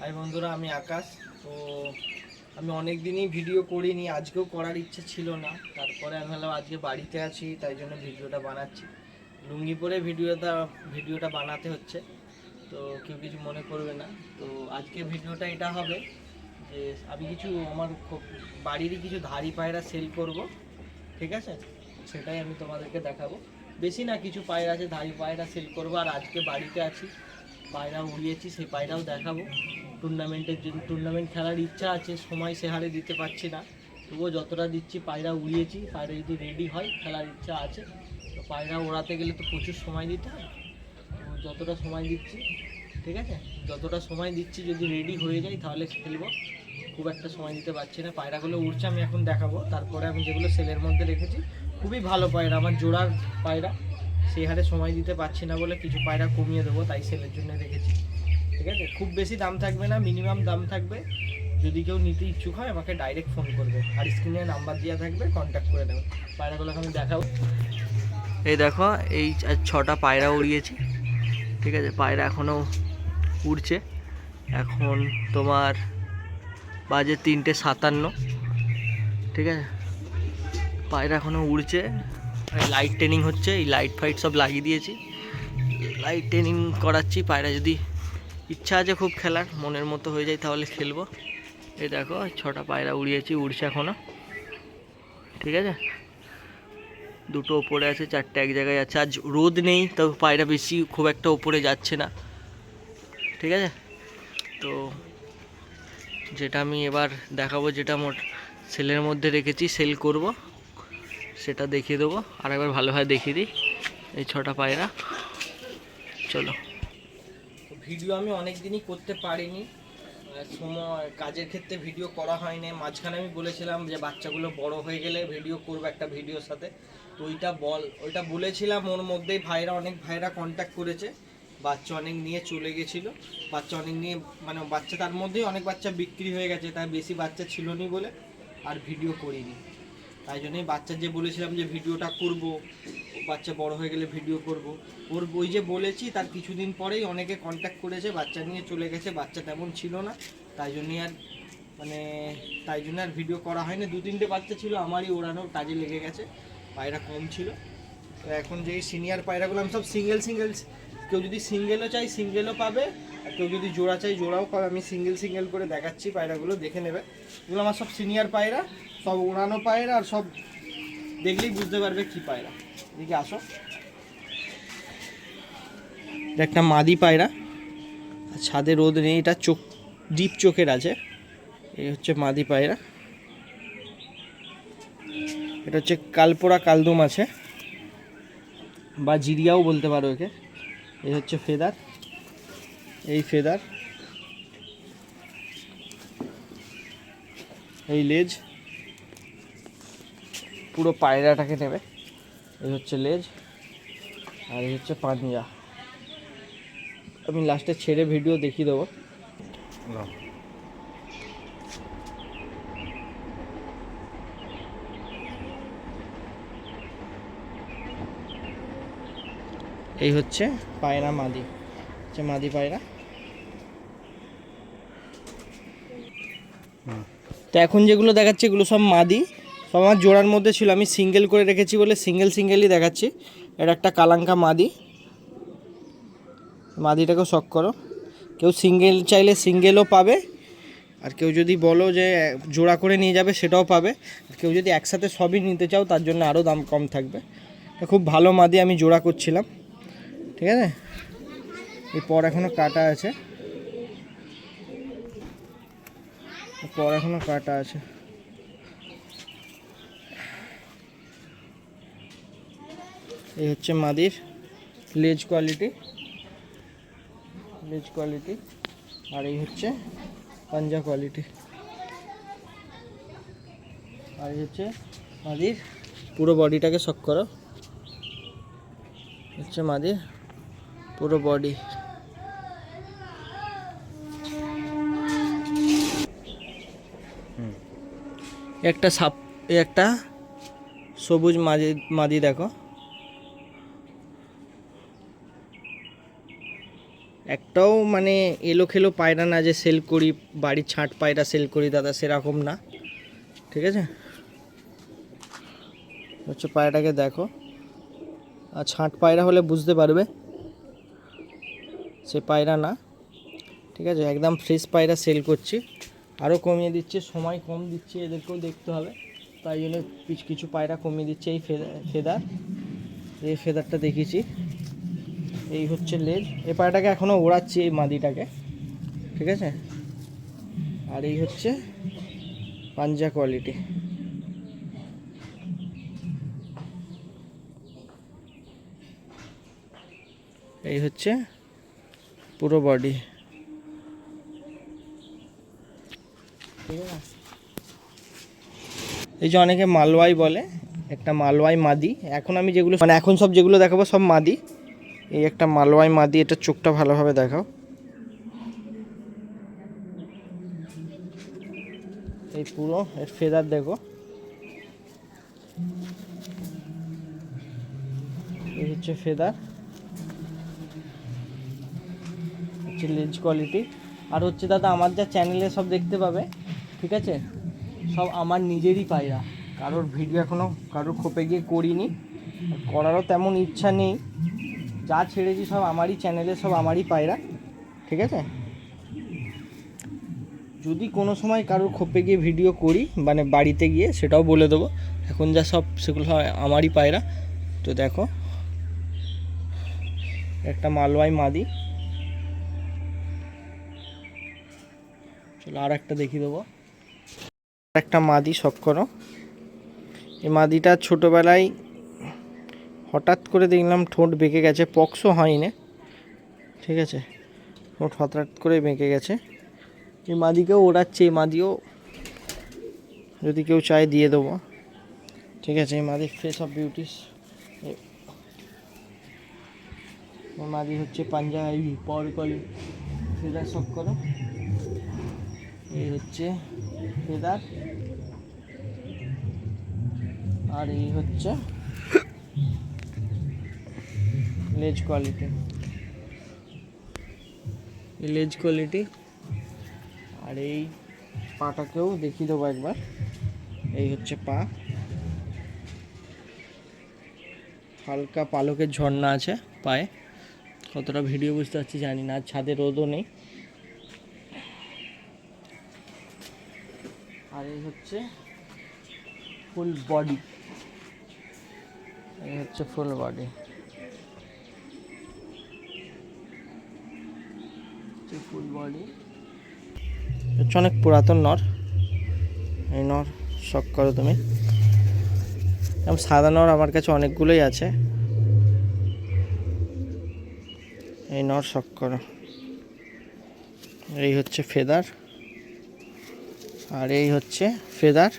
High বন্ধুরা, আমি আকাশ। তো আমি অনেক দিনই ভিডিও করিনি, আজকেও করার ইচ্ছে ছিল না। তারপরে আমি ভাবলাম আজকে বাড়িতে আছি, তাই জন্য ভিডিওটা বানাচ্ছি। লুঙ্গি পরে ভিডিওটা ভিডিওটা বানাতে হচ্ছে, তো কেউ কিছু মনে করবে না। তো আজকে ভিডিওটা এটা হবে যে আমি কিছু, আমার বাড়িরই কিছু ধাড়ি পায়রা সেল করব, ঠিক আছে? সেটাই আমি তোমাদেরকে দেখাবো। বেশি না, কিছু পায়রা আছে ধাড়ি পায়রা সেল করব। আর আজকে বাড়িতে আছি পায়রা উড়িয়েছি, সেই পায়রাও দেখাবো। টুর্নামেন্টের জন্য টুর্নামেন্ট খেলার ইচ্ছা আছে, সময় সে হারে দিতে পারছি না। তবুও যতটা দিচ্ছি, পায়রা উড়িয়েছি, পায়রা যদি রেডি হয়, খেলার ইচ্ছা আছে, তো পায়রা ওড়াতে গেলে তো প্রচুর সময় দিতে হয়। তো যতটা সময় দিচ্ছি, ঠিক আছে? যতটা সময় দিচ্ছি যদি রেডি হয়ে যায়, তাহলে খেলব। খুব একটা সময় দিতে পারছি না। পায়রাগুলো উড়ছে, আমি এখন দেখাবো। তারপরে আমি যেগুলো সেলের মধ্যে রেখেছি, খুবই ভালো পায়রা, আমার জোড়ার পায়রা। সেই হারে সময় দিতে পারছি না বলে কিছু পায়রা কমিয়ে দেবো, তাই সেলের জন্য রেখেছি। ঠিক আছে? খুব বেশি দাম থাকবে না মিনিমাম দাম থাকবে। যদি কেউ নিতে ইচ্ছুক হয়, আমাকে ডাইরেক্ট ফোন করবে। আর স্ক্রিনে নাম্বার দেওয়া থাকবে কন্ট্যাক্ট করে নেবে পায়রাগুলোকে আমি দেখাবো। এই দেখো, এই ছটা পায়রা উড়িয়েছি। ঠিক আছে? পায়রা এখনও উড়ছে। এখন তোমার বাজে তিনটে সাতান্ন। ঠিক আছে? পায়রা এখনও উড়ছে। লাইট ট্রেনিং হচ্ছে, এই লাইট ফাইট সব লাগিয়ে দিয়েছি। লাইট ট্রেনিং করাচ্ছি, পায়রা যদি ইচ্ছা আছে খুব খেলার, মনের মতো হয়ে যায় তাহলে খেলব। এই দেখো, ছটা পায়রা উড়িয়েছি, উড়ছে এখনও ঠিক আছে? দুটো ওপরে আছে, চারটে এক জায়গায় আছে। আজ রোদ নেই, তো পায়রা বেশি খুব একটা ওপরে যাচ্ছে না। ঠিক আছে? তো যেটা আমি এবার দেখাবো, যেটা মোট সেলের মধ্যে রেখেছি, সেল করব। সেটা দেখিয়ে দেবো। আর একবার ভালোভাবে দেখিয়ে দিই এই ছটা পায়রা। চলো। ভিডিও আমি অনেক দিনই করতে পারিনি। সময় কাজের ক্ষেত্রে ভিডিও করা হয়নি। মাঝখানে আমি বলেছিলাম যে বাচ্চাগুলো বড় হয়ে গেলে ভিডিও করব একটা ভিডিওর সাথে। তো ওইটা বল, ওইটা বলেছিলাম। ওর মধ্যেই ভাইরা, অনেক ভাইরা কন্ট্যাক্ট করেছে। বাচ্চা অনেক নিয়ে চলে গেছিল। বাচ্চা অনেক নিয়ে মানে বাচ্চা তার মধ্যেই অনেক বাচ্চা বিক্রি হয়ে গেছে। তাই বেশি বাচ্চা ছিল নি বলে আর ভিডিও করিনি। তাই জন্যই বাচ্চা যে বলেছিলাম যে ভিডিওটা করব বাচ্চা বড় হয়ে গেলে ভিডিও করব, ওর ওই যে বলেছি তার কিছুদিন পরেই অনেকে কন্ট্যাক্ট করেছে, বাচ্চা নিয়ে চলে গেছে, বাচ্চা তেমন ছিল না, তাই জন্যই আর মানে তাই জন্য আর ভিডিও করা হয়নি। দু তিনটে বাচ্চা ছিল, আমারই ওড়ানোর কাজে লেগে গেছে, পায়রা কম ছিল। তো এখন যেই সিনিয়র পায়রাগুলো, আমি সব সিঙ্গেল সিঙ্গেল কেউ যদি সিঙ্গেলও চাই সিঙ্গেলও পাবে, আর কেউ যদি জোড়া চাই, জোড়াও পাবে। আমি সিঙ্গেল সিঙ্গেল করে দেখাচ্ছি পায়রাগুলো, দেখে নেবে। এগুলো আমার সব সিনিয়র পায়রা। সব উড়ানো পায়রা আর সব দেখলেই বুঝতে পারবে কি পায়রা। এদিকে আসো। একটা মাদি পায়রা। আর ছাদে রোদ নেই, এটা চোখ, ডিপ চোখের আছে। এই হচ্ছে মাদি পায়রা। এটা হচ্ছে কালপোড়া কালদুম আছে। বা জিরিয়াও বলতে পারো একে। এই হচ্ছে ফেদার। এই ফেদার। এই লেজ। পুরো পায়রাটাকে নেবে। এই হচ্ছে লেজ, আর এই হচ্ছে পাঞ্জা। আমি লাস্টে ছেড়ে ভিডিও দেখিয়ে দেবো। এই হচ্ছে পায়রা মাদি। হচ্ছে মাদি পায়রা। তো এখন যেগুলো দেখাচ্ছে এগুলো সব মাদি। আমার জোড়ার মধ্যে ছিল, আমি সিঙ্গেল করে রেখেছি বলে সিঙ্গেল সিঙ্গেলই দেখাচ্ছি। এটা একটা কালাঙ্কা মাদি। মাদিটাকেও শখ করো। কেউ সিঙ্গেল চাইলে সিঙ্গেলও পাবে, আর কেউ যদি বলো যে জোড়া করে নিয়ে যাবে সেটাও পাবে। কেউ যদি একসাথে সবই নিতে চাও, তার জন্য আরও দাম কম থাকবে। খুব ভালো মাদি, আমি জোড়া করছিলাম। ঠিক আছে? এরপর এখনও কাটা আছে। পর এখনও কাটা আছে। এই হচ্ছে মাদির লেজ কোয়ালিটি। লেজ কোয়ালিটি। আর এই হচ্ছে পাঞ্জা কোয়ালিটি। আর এই হচ্ছে মাদির পুরো বডিটাকে শক করো। হচ্ছে মাদির পুরো বডি। একটা সাপ, একটা সবুজ মাদি মাদি দেখো। একটাও মানে এলো খেলো পায়রা না যে সেল করি, বাড়ির ছাঁট পায়রা সেল করি, দাদা সেরকম না। ঠিক আছে? হচ্ছে পায়রাটাকে দেখো। আর ছাঁট পায়রা হলে বুঝতে পারবে সে পায়রা না। ঠিক আছে? একদম ফ্রেশ পায়রা সেল করছি। আরও কমিয়ে দিচ্ছে, সময় কম দিচ্ছে এদেরকেও দেখতে হবে। তাই জন্য কিছু পায়রা কমিয়ে দিচ্ছে এই ফেদার। এই ফেদারটা দেখিয়েছি। এই হচ্ছে লেজ। এ পায়রাটাকে এখনও ওড়াচ্ছি এই মাদিটাকে। ঠিক আছে? আর এই হচ্ছে পাঞ্জা কোয়ালিটি। এই হচ্ছে পুরো বডি। ঠিক আছে? এই যে অনেকে মালওয়াই বলে, একটা মালওয়াই মাদি। এখন আমি যেগুলো মানে এখন সব যেগুলো দেখাবো সব মাদি। এই একটা মালওয়াই মাদি এটা চোখটা ভালোভাবে দেখাও। এই পুরো, এর ফেদার দেখো। এই হচ্ছে ফেদার। হচ্ছে লেজ কোয়ালিটি। আর হচ্ছে দাদা, আমার যা চ্যানেলে সব দেখতে পাবে, ঠিক আছে? সব আমার নিজেরই পায়রা। কারোর ভিডিও এখনও কারোর খোপে গিয়ে করিনি। করারও তেমন ইচ্ছা নেই। যা ছেড়েছি সব আমারই চ্যানেলে সব আমারই পায়রা, ঠিক আছে? যদি কোনো সময় কারোর খোপে গিয়ে ভিডিও করি মানে বাড়িতে গিয়ে, সেটাও বলে দেবো। এখন যা সব, সেগুলো আমারই পায়রা। তো দেখো, একটা মালওয়াই মাদি। চলো আর একটা দেখিয়ে দেবো। একটা মাদি শখ করো। এই মাদিটা ছোটোবেলায় হঠাৎ করে দেখলাম ঠোঁট বেঁকে গেছে, পক্সও হয়নি। ঠিক আছে, ঠোঁট হঠাৎ করে বেঁকে গেছে। এই মাদিকেও ওড়াচ্ছে, এই মাদিও যদি কেউ চায় দিয়ে দেবো। ঠিক আছে, এই মাদি ফেস অফ বিউটিস মাদি হচ্ছে পাঞ্জাবি পর কলি ফেদার শখ করো। এই হচ্ছে ফেদার। আর এই হচ্ছে লেজ কোয়ালিটি লেজ কোয়ালিটি আর এই পাটাকেও দেখিয়ে দেবো একবার। এই হচ্ছে পা। হালকা পালকের ঝর্ণা আছে পায়ে। কতটা ভিডিও বুঝতে পারছি জানি না ছাদে রোদও নেই। আর এই হচ্ছে ফুল বডি এই হচ্ছে ফুল বডি ফুল বডি হচ্ছে অনেক পুরাতন নর। এই নর শখ করো তুমি। সাদা নর আমার কাছে অনেকগুলোই আছে। এই নর শখ করো। এই হচ্ছে ফেদার। আর এই হচ্ছে ফেদার।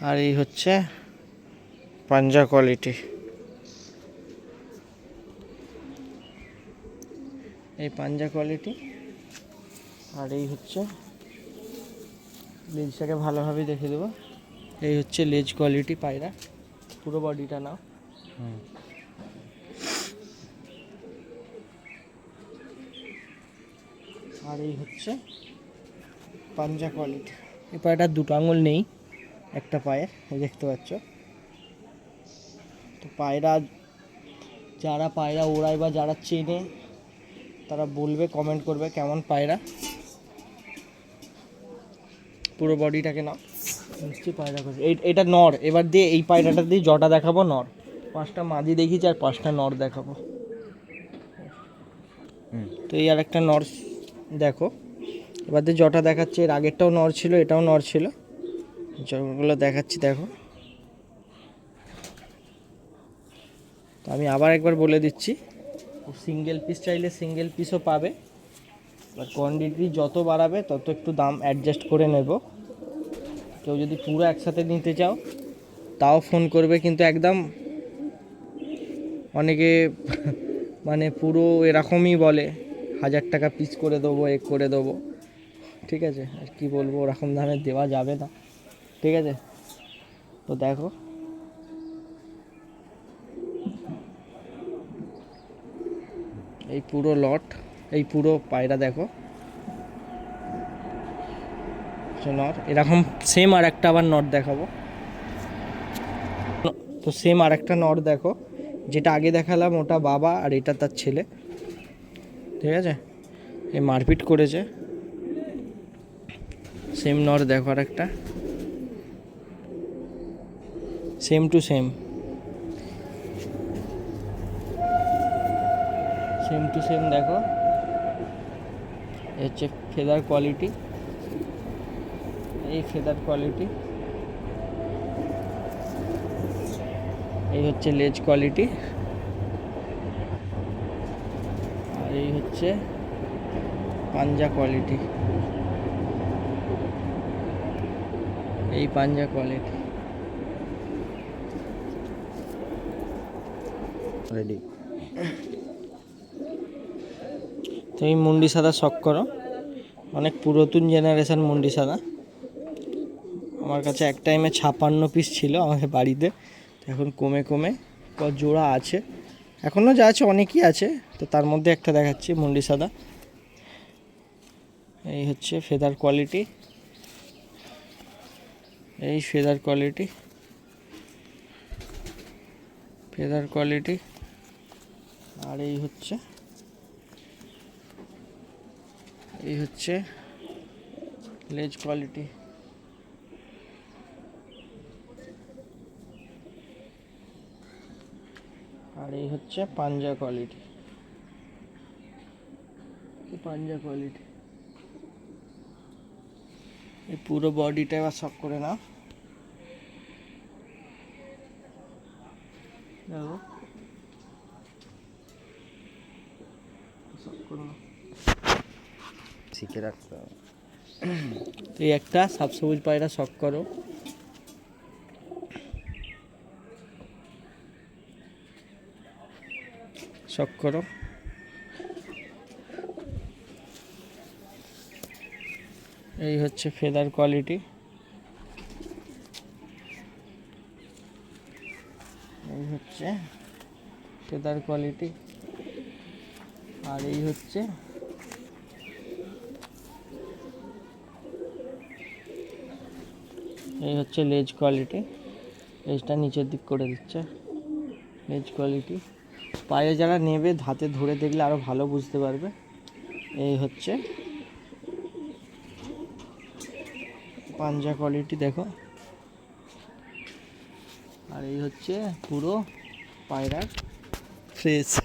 আর এই হচ্ছে পাঞ্জা কোয়ালিটি। এই পাঞ্জা কোয়ালিটি আর এই হচ্ছে লেজটাকে ভালোভাবে দেখে দেবো। এই হচ্ছে লেজ কোয়ালিটি পায়রা। পুরো বডিটা নাও। আর এই হচ্ছে পাঞ্জা কোয়ালিটি এই পায়রাটার দুটো আঙুল নেই, একটা পায়ের দেখতে পাচ্ছ। তো পায়রা, যারা পায়রা ওড়ায় বা যারা চেনে তারা বলবে কমেন্ট করবে কেমন পায়রা। পুরো বডিটাকে না নিশ্চয়ই পায়রা এই, এটা নর। এবার দিয়ে এই পায়রাটা দিয়ে জটা দেখাবো নর। পাঁচটা মাদি দেখিয়েছি আর পাঁচটা নর দেখাবো। তো এই আর একটা নর দেখো। এবার দিয়ে জটা দেখাচ্ছে। এর আগেরটাও নর ছিল, এটাও নর ছিল। জগুলো দেখাচ্ছি, দেখো। তো আমি আবার একবার বলে দিচ্ছি। সিঙ্গেল পিস চাইলে সিঙ্গেল পিসও পাবে। এবার কোয়ান্টিটি যত বাড়াবে, তত একটু দাম অ্যাডজাস্ট করে নেব। কেউ যদি পুরো একসাথে নিতে চাও, তাও ফোন করবে, কিন্তু একদম অনেকে মানে পুরো এরকমই বলে, হাজার টাকা পিস করে দেবো এ করে দেবো। ঠিক আছে, আর কি বলব, ওরকম দামে দেওয়া যাবে না। ঠিক আছে? তো দেখো। এই পুরো লট এই পুরো পায়রা দেখো। নর এরকম সেম আর একটা আবার নট দেখাবো। তো সেম আর একটা নর দেখো, যেটা আগে দেখালাম ওটা বাবা আর এটা তার ছেলে। ঠিক আছে? এই মারপিট করেছে। সেম নর দেখো আর একটা। Same to same same to same দেখো। হচ্ছে ফেদার কোয়ালিটি। এই ফেদার কোয়ালিটি। এই হচ্ছে লেজ কোয়ালিটি। আর এই হচ্ছে পাঞ্জা কোয়ালিটি। এই পাঞ্জা কোয়ালিটি। রেডি তো এই মুন্ডি সাদা শখ করো। অনেক পুরাতন জেনারেশন মুন্ডি সাদা। আমার কাছে এক টাইমে ছাপান্ন পিস ছিল আমাদের বাড়িতে। তো এখন কমে কমে জোড়া আছে। এখনও যা আছে অনেকই আছে। তো তার মধ্যে একটা দেখাচ্ছি মুন্ডি সাদা। এই হচ্ছে ফেদার কোয়ালিটি এই ফেদার কোয়ালিটি ফেদার কোয়ালিটি আর এই হচ্ছে এই হচ্ছে লেজ কোয়ালিটি। আর এই হচ্ছে পাঞ্জা কোয়ালিটি। পাঞ্জা কোয়ালিটি? এই পুরো বডিটা এবার সব করে নাও। দেখো সব করে নাও। শিখে রাখতে হবে। তো একটা সবুজ পায়রা শখ করো। শখ করো। এই হচ্ছে ফেদার কোয়ালিটি। এই হচ্ছে ফেদার কোয়ালিটি। আর এই হচ্ছে এই হচ্ছে লেজ কোয়ালিটি। লেজটা নিচের দিক করে দিচ্ছে। লেজ কোয়ালিটি। পায়ে যারা নেবে, হাতে ধরে দেখলে আরও ভালো বুঝতে পারবে। এই হচ্ছে। পাঞ্জা কোয়ালিটি দেখো। আর এই হচ্ছে পুরো পায়রার ফ্রেশ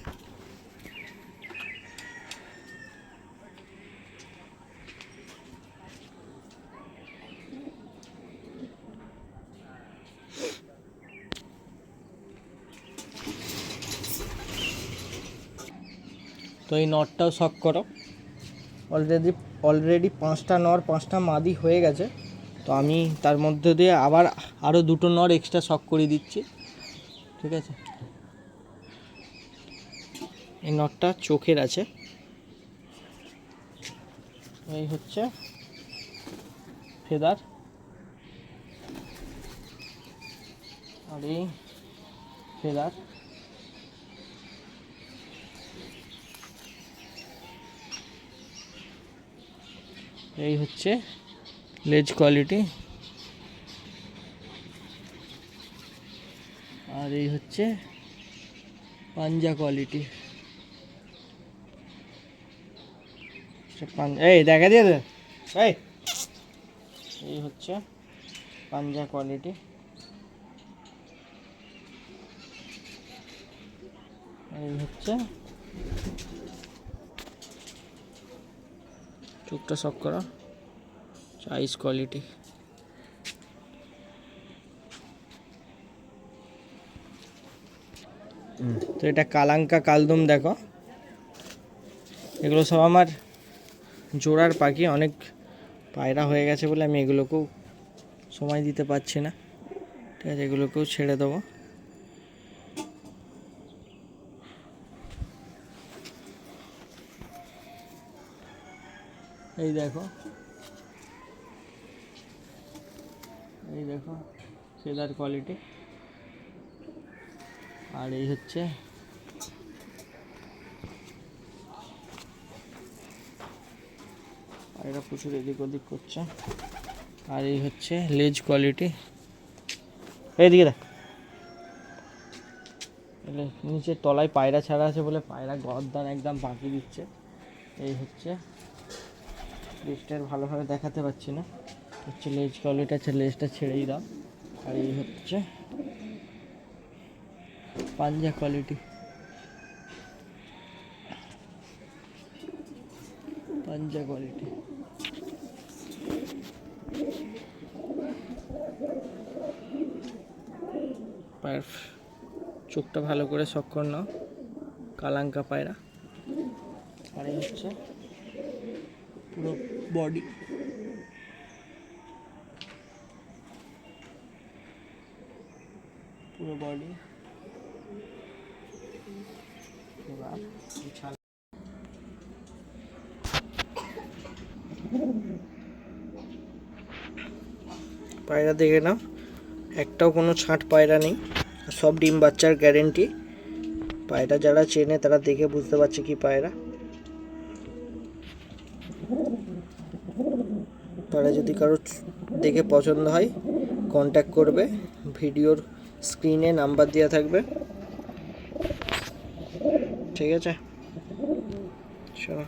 তো এই নটটাও শখ করো। অলরেডি অলরেডি পাঁচটা নর, পাঁচটা মাদি হয়ে গেছে। তো আমি তার মধ্যে দিয়ে আবার আরও দুটো নর এক্সট্রা শখ করে দিচ্ছি। ঠিক আছে? এই নটটা চোখের আছে। এই হচ্ছে ফেদার। আর এই ফেদার। এই হচ্ছে লেজ কোয়ালিটি। আর এই হচ্ছে পাঞ্জা কোয়ালিটি। এই, দেখা দিয়ে দে। এই হচ্ছে পাঞ্জা কোয়ালিটি। এই হচ্ছে চোখটা সব করা। আইস কোয়ালিটি তো এটা কালাঙ্কা কালদম দেখো। এগুলো সব আমার জোড়ার পাখি, অনেক পায়রা হয়ে গেছে বলে আমি এগুলোকেও সময় দিতে পারছি না। ঠিক আছে, এগুলোকেও ছেড়ে দেবো। এই দেখো। এই দেখো, সেলার কোয়ালিটি। আর এই হচ্ছে আর এরা প্রচুর এদিক ওদিক করছে। আর এই হচ্ছে লেজ কোয়ালিটি। এইদিকে দেখ। নিচে তলায় পায়রা ছাড়া আছে বলে পায়রা গদ্দান একদম বাঁকি দিচ্ছে। এই হচ্ছে লেজটার ভালোভাবে দেখাতে পাচ্ছি না। হচ্ছে লেজ কোয়ালিটি আছে লেজটা ছেড়েই দাও। আর এই হচ্ছে পাঞ্জা কোয়ালিটি পাঞ্জা কোয়ালিটি চোখটা ভালো করে সক্ষর নাও, কালাঙ্কা পায়রা। আর এই হচ্ছে পুরো বডি পুরো বডি পায়রা দেখে নাও। একটাও কোনো ছাঁট পায়রা নেই। সব ডিম বাচ্চার গ্যারেন্টি পায়রা যারা চেনে তারা দেখে বুঝতে পারছে কি পায়রা। পায়রা যদি কারও দেখে পছন্দ হয় কন্ট্যাক্ট করবে। ভিডিওর স্ক্রিনে নাম্বার দেওয়া থাকবে। ঠিক আছে? চলো।